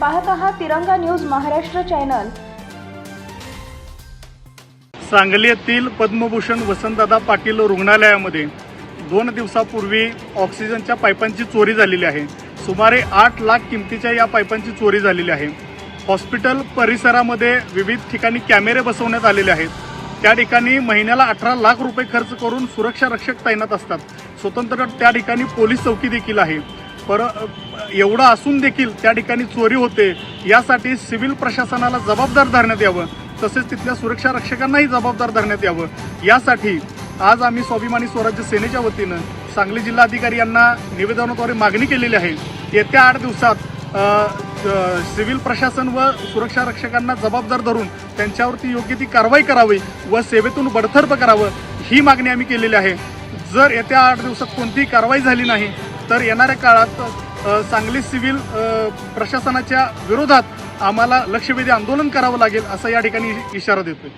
पाहत आहात तिरंगा न्यूज महाराष्ट्र चॅनल. सांगली येथील पद्मभूषण वसंतदादा पाटील रुग्णालयामध्ये दोन दिवसापूर्वी ऑक्सिजनच्या पाईपांची चोरी झालेली आहे. सुमारे आठ लाख किमतीच्या या पाईपांची चोरी झालेली आहे. हॉस्पिटल परिसरामध्ये विविध ठिकाणी कॅमेरे बसवण्यात आलेले आहेत. त्या ठिकाणी महिन्याला अठरा लाख रुपये खर्च करून सुरक्षा रक्षक तैनात असतात. स्वतंत्र त्या ठिकाणी पोलीस चौकी देखील आहे. पर एवढं असून देखील त्या ठिकाणी चोरी होते यासाठी सिव्हिल प्रशासनाला जबाबदार धरण्यात यावं तसेच तिथल्या सुरक्षा रक्षकांनाही जबाबदार धरण्यात यावं. यासाठी आज आम्ही स्वाभिमानी स्वराज्य सेनेच्या वतीनं सांगली जिल्हाधिकारी यांना निवेदनाद्वारे मागणी केलेली आहे. येत्या आठ दिवसात सिव्हिल प्रशासन व सुरक्षा रक्षकांना जबाबदार धरून त्यांच्यावरती योग्य ती कारवाई करावी व सेवेतून बडथर्प करावं ही मागणी आम्ही केलेली आहे. जर येत्या आठ दिवसात कोणतीही कारवाई झाली नाही तर येणाऱ्या काळात सांगली सिव्हिल प्रशासनाच्या विरोधात आम्हाला लक्षवेधी आंदोलन करावं लागेल असं या ठिकाणी इशारा देतोय.